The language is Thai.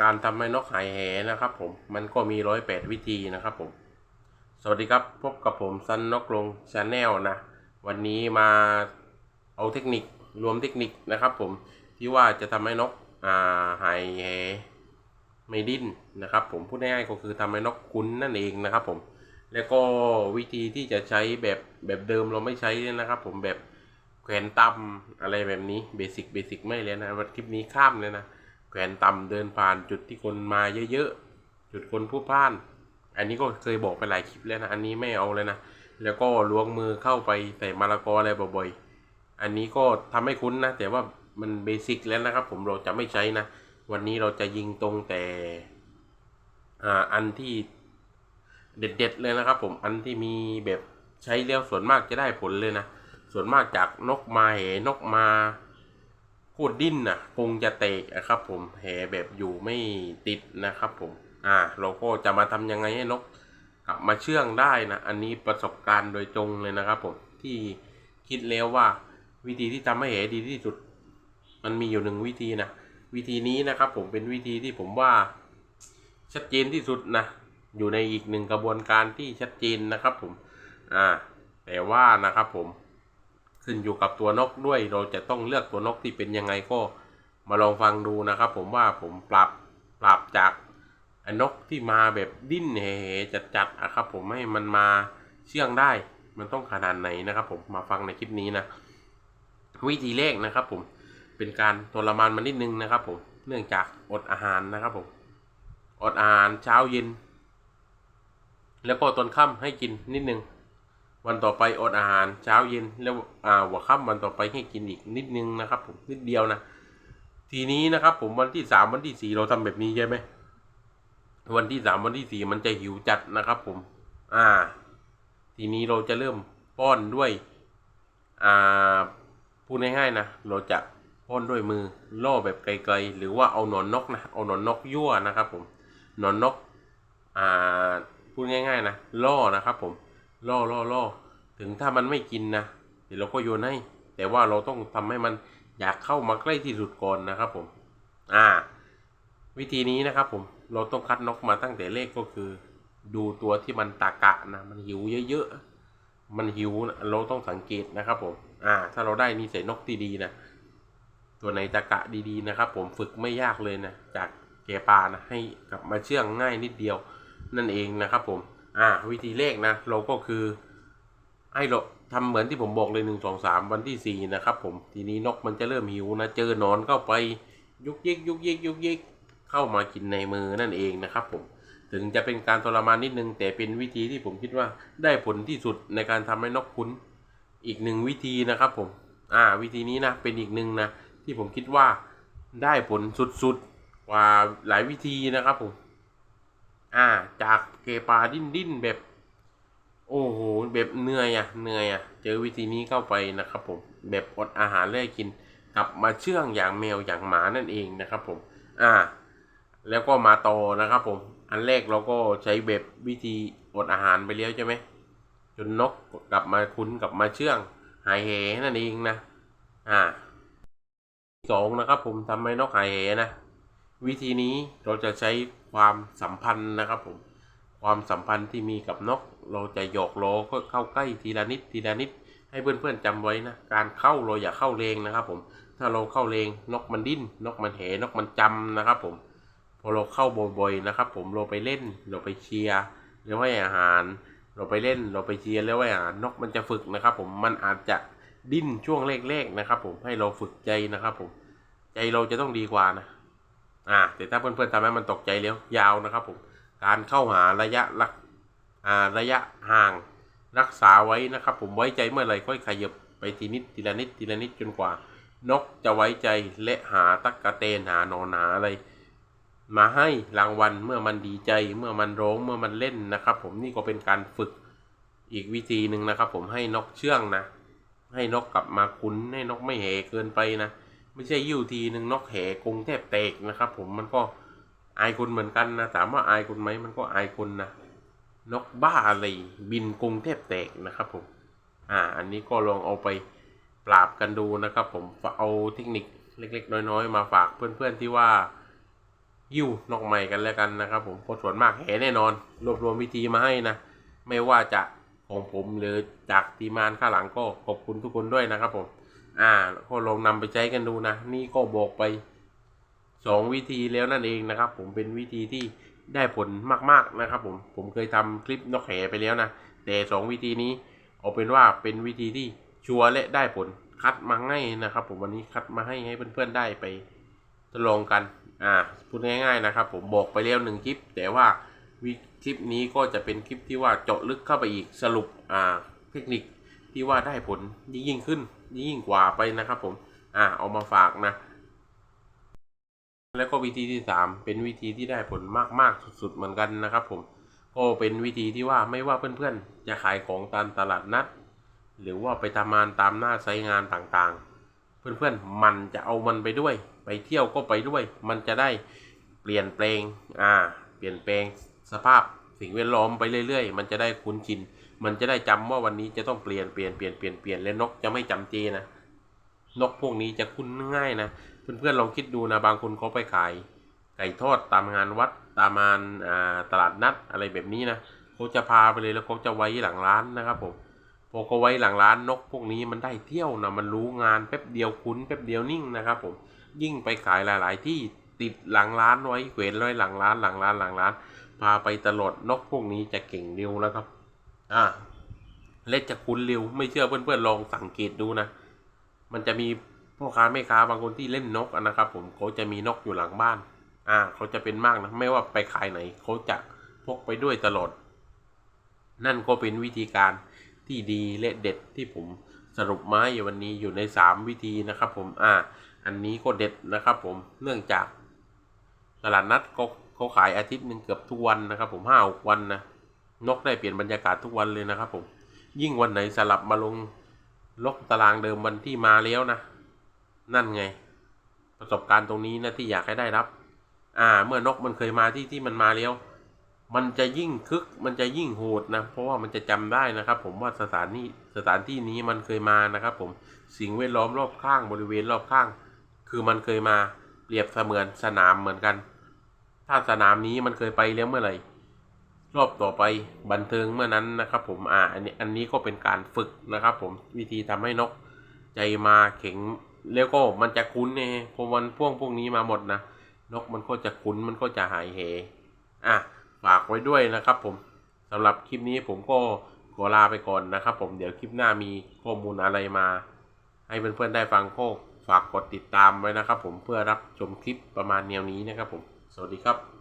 การทำให้นกหายแหนะครับผมมันก็มีร้อยแปดวิธีนะครับผม สวัสดีครับพบกับผมซันนกลงชาแนลนะ วันนี้มาเอาเทคนิครวมเทคนิคนะครับผมที่ว่าจะทำให้นกอ่าหายแหไม่ดิ้นนะครับผมพูดง่ายๆก็คือทำให้นกคุ้นนั่นเองนะครับผม แล้วก็วิธีที่จะใช้แบบแบบเดิมเราไม่ใช้นะครับ ผมแบบแขวนตำอะไรแบบนี้เบสิกเบสิกไม่เลยนะวันคลิปนี้ข้ามเลยนะ ขวนต่ำเดินผ่านจุดที่คนมาเยอะๆ จุดคนผู้พ่าน อันนี้ก็เคยบอกไปหลายคลิปแล้วนะ อันนี้ไม่เอาเลยนะ แล้วก็ล้วงมือเข้าไปใส่มะละกออะไรบ่อยๆ อันนี้ก็ทำให้คุ้นนะ แต่ว่ามันเบสิกแล้วนะครับ ผมเราจะไม่ใช้นะ วันนี้เราจะยิงตรงแต่ อ่า อันที่เด็ดๆเลยนะครับผม อันที่มีแบบใช้แล้วส่วนมากจะได้ผลเลยนะ ส่วนมากจากนกมาเหนกมา พูดดิ้นนะคงจะเตกอะครับผมแหแบบอยู่ไม่ติดนะครับผม อ่าเราก็จะมาทำยังไงให้นกกลับมาเชื่องได้นะ อันนี้ประสบการณ์โดยตรงเลยนะครับผมที่คิดแล้วว่าวิธีที่ทำให้เหดีที่สุด มันมีอยู่หนึ่งวิธีนะวิธีนี้นะครับผมเป็นวิธีที่ผมว่าชัดเจนที่สุดนะอยู่ในอีกหนึ่งกระบวนการที่ชัดเจนนะครับผมอ่าแต่ว่านะครับผม ขึ้นอยู่กับตัวนกด้วย เราจะต้องเลือกตัวนกที่เป็นยังไงก็มาลองฟังดูนะครับ ผมว่าผมปรับปรับจากนกที่มาแบบดิ้นเหๆจัดๆอะครับผมให้มันมาเชื่องได้ มันต้องขนาดไหนนะครับ ผมมาฟังในคลิปนี้นะวิธีแรกนะครับ ผมเป็นการทรมานมันนิดนึงนะครับ ผมเนื่องจากอดอาหารนะครับ ผมอดอาหารเช้าเย็น แล้วก็ตอนค่ำให้กินนิดนึง วันต่อไปอดอาหารเช้าเย็นแล้วอ่าหัวค่ำวันต่อไปให้กินอีกนิดนึงนะครับ ผมนิดเดียวนะ ทีนี้นะครับ ผมวันที่สามวันที่สี่เราทำแบบนี้ใช่ไหมวันที่สามวันที่สี่มันจะหิวจัดนะครับ ผม อ่า ทีนี้เราจะเริ่มป้อนด้วย อ่าพูดง่ายๆนะเราจะป้อนด้วยมือล่อแบบไกลๆ หรือว่าเอาหนอนนกนะเอาหนอนนกยั่วนะครับ ผมหนอนนกอ่าพูดง่าย ๆ นะล่อนะครับ ผม ล่อล่อล่อถึงถ้ามันไม่กินนะเดี๋ยวเราก็โยนให้ แต่ว่าเราต้องทำให้มันอยากเข้ามาใกล้ที่สุดก่อนนะครับผม อ่า วิธีนี้นะครับผมเราต้องคัดนกมาตั้งแต่เลขก็คือ ดูตัวที่มันตากะนะมันหิวเยอะๆมันหิวนะเราต้องสังเกตนะครับผม อ่า ถ้าเราได้นิสัยนกที่ดีนะตัวไหนตะกะดีๆนะครับ ผมฝึกไม่ยากเลยนะจากแกปลานะให้กลับมาเชื่องง่ายนิดเดียวนั่นเองนะครับผม อ่าวิธีเลขนะ เราก็คือ ให้เราทำเหมือนที่ผมบอกเลยหนึ่งสองสามวันที่สี่นะครับผมทีนี้นกมันจะเริ่มหิวนะเจอนอนเข้าไปยุกยิกยุกยิกยุกยิกเข้ามากินในมือนั่นเองนะครับผมถึงจะเป็นการทรมานนิดนึง แต่เป็นวิธีที่ผมคิดว่าได้ผลที่สุดในการทำให้นกคุ้น อีกหนึ่งวิธีนะครับผมอ่าวิธีนี้นะเป็นอีกหนึ่งนะที่ผมคิดว่าได้ผลสุดๆกว่าหลายวิธีนะครับผม อ่า จากเกปลาดิ้นดิ้นแบบ โอ้โห แบบเหนื่อยอะเหนื่อยอะเจอวิธีนี้เข้าไปนะครับผม แบบอดอาหารเลยกิน กลับมาเชื่องอย่างแมวอย่างหมานั่นเองนะครับผม อ่า แล้วก็มาต่อนะครับผม อันแรกเราก็ใช้แบบวิธีอดอาหารไปแล้วใช่ไหม จนนกกลับมาคุ้นกลับมาเชื่อง หายเหนั่นเองนะ อ่าสองนะครับผมทำให้นกหายเหนะ วิธีนี้เราจะใช้ ความสัมพันธ์นะครับผมความสัมพันธ์ที่มีกับนก เราจะหยอกล้อก็เข้าใกล้ทีละนิดทีละนิด ให้เพื่อนๆจำไว้นะการเข้าเราอย่าเข้าเลงนะครับ ผมถ้าเราเข้าเลงนกมันดิ้นนกมันเหนกมันจำนะครับผมพอเราเข้าบ่อยๆนะครับ ผมเราไปเล่นเราไปเชียร์หรือว่าอาหาร เราไปเล่นเราไปเชียร์แล้วให้อาหารนกมันจะฝึกนะครับ ผมมันอาจจะดิ้นช่วงแรกๆนะครับ ผมให้เราฝึกใจนะครับ ผมใจเราจะต้องดีกว่านะ อ่าแต่ถ้าเพื่อนๆทำให้มันตกใจแล้วยาวนะครับผมการเข้าหาระยะรักอ่าระยะห่างรักษาไว้นะครับ ผมไว้ใจเมื่อไรค่อยขยับไปทีนิดทีละนิดทีละนิดจนกว่า นกจะไว้ใจและหาตักกะเตนหาหนอนหาอะไร มาให้รางวัลเมื่อมันดีใจเมื่อมันร้องเมื่อมันเล่นนะครับ ผมนี่ก็เป็นการฝึกอีกวิธีหนึ่งนะครับ ผมให้นกเชื่องนะ ให้นกกลับมาคุ้นให้นกไม่เหเกินไปนะ ไม่ใช่ยิ้วทีหนึ่งนกแหกรงแทบแตกนะครับ ผมมันก็อายคนเหมือนกันนะถามว่าอายคนไหมมันก็อายคนนะนกบ้าอะไรบินกรงแทบแตกนะครับผมอ่าอันนี้ก็ลองเอาไปปราบกันดูนะครับ ผมเอาเทคนิคเล็ก ๆ น้อยๆ มาฝากเพื่อนๆที่ว่าหิ้วนกใหม่กันแล้วกันนะครับ ผมเพราะส่วนมากแหแน่นอน รวบรวมวิธีมาให้นะไม่ว่าจะของผมหรือจากทีมานข้างหลังก็ขอบคุณทุกคนด้วยนะครับผม อ่าก็ลองนำไปใช้กันดูนะ นี่ก็บอกไปสองวิธีแล้วนั่นเองนะครับ ผมเป็นวิธีที่ได้ผลมากๆนะครับ ผมผมเคยทำคลิปนกแหไปแล้วนะ แต่สองวิธีนี้เอาเป็นว่าเป็นวิธีที่ชัวร์และได้ผลคัดมาให้นะครับ ผมวันนี้คัดมาให้ให้เพื่อนๆได้ไปทดลองกันอ่าพูดง่ายๆนะครับ ผมบอกไปแล้วหนึ่งคลิป แต่ว่าวิคลิปนี้ก็จะเป็นคลิปที่ว่าเจาะลึกเข้าไปอีกสรุปอ่าเทคนิค ที่ว่าได้ผลยิ่งขึ้น ยิ่งกว่าไปนะครับผม อ่าเอามาฝากนะ แล้วก็วิธีที่สามเป็นวิธีที่ได้ผลมากๆสุดๆเหมือนกันนะครับผม ก็เป็นวิธีที่ว่าไม่ว่าเพื่อนๆ จะขายของตามตลาดนัด หรือว่าไปทำงานตามหน้าไซงานต่างๆ เพื่อนๆมันจะเอามันไปด้วย ไปเที่ยวก็ไปด้วย มันจะได้เปลี่ยนแปลง อ่า เปลี่ยนแปลงสภาพสิ่งแวดล้อมไปเรื่อยๆ มันจะได้คุ้นชิน มันจะได้จำว่าวันนี้จะต้องเปลี่ยนเปลี่ยนเปลี่ยนเปลี่ยนเปลี่ยนและนกจะไม่จำเจนะ นกพวกนี้จะคุ้นง่ายนะเพื่อนๆลองคิดดูนะบางคนเขาไปขาย ไก่ทอดตามงานวัดตามงานตลาดนัดอะไรแบบนี้นะเขาจะพาไปเลยแล้วเขาจะไว้หลังร้านนะครับผมพอเขาไว้หลังร้านนกพวกนี้มันได้เที่ยวนะมันรู้งานแป๊บเดียวคุ้นแป๊บเดียวนิ่งนะครับผมยิ่งไปขายหลาย ๆ ที่ติดหลังร้านไว้เขวนไว้หลังร้านหลังร้านหลังร้าน พาไปตลอดนกพวกนี้จะเก่งเร็วแล้วครับ อ่าเล็จะคุ้นเร็ว ไม่เชื่อเพื่อนๆลองสังเกตดูนะ มันจะมีพ่อค้าแม่ค้าบางคนที่เล่นนกอะนะครับผมเขาจะมีนกอยู่หลังบ้าน อ่า เขาจะเป็นมากนะ ไม่ว่าไปขายไหน เขาจะพกไปด้วยตลอด นั่นก็เป็นวิธีการที่ดีและเด็ดที่ผมสรุปมาให้วันนี้อยู่ในสามวิธีนะครับ ผม อ่า อันนี้ก็เด็ดนะครับ ผม เนื่องจากตลาดนัดก็เขาขายอาทิตย์หนึ่งเกือบทุกวันนะครับ ผมห้าวันนะ นกได้เปลี่ยนบรรยากาศทุกวันเลยนะครับผม ยิ่งวันไหนสลับมาลงลกตารางเดิมวันที่มาแล้วนะ นั่นไง ประสบการณ์ตรงนี้นะที่อยากให้ได้รับ อ่า เมื่อนกมันเคยมาที่ที่มันมาแล้ว มันจะยิ่งคึก มันจะยิ่งโหดนะ เพราะว่ามันจะจำได้นะครับ ผมว่าสถานนี้สถานที่นี้มันเคยมานะครับ ผม สิ่งแวดล้อมรอบข้างบริเวณรอบข้าง คือมันเคยมาเปรียบเสมือนสนามเหมือนกัน ถ้าสนามนี้มันเคยไปแล้วเมื่อไหร่ รอบต่อไปบันเทิงเมื่อนั้นนะครับ ผมอ่าอันนี้อันนี้ก็เป็นการฝึกนะครับ ผมวิธีทำให้นกใจมาเข็งแล้วก็มันจะคุ้นเองพอมันพ่วงพวกนี้มาหมดนะนกมันก็จะคุ้นมันก็จะหายเหอะฝากไว้ด้วยนะครับ ผมสำหรับคลิปนี้ผมก็ขอลาไปก่อนนะครับ ผมเดี๋ยวคลิปหน้ามีข้อมูลอะไรมา ให้เพื่อนๆได้ฟังก็ฝากกดติดตามไว้นะครับ ผมเพื่อรับชมคลิปประมาณแนวนี้นะครับ ผม สวัสดีครับ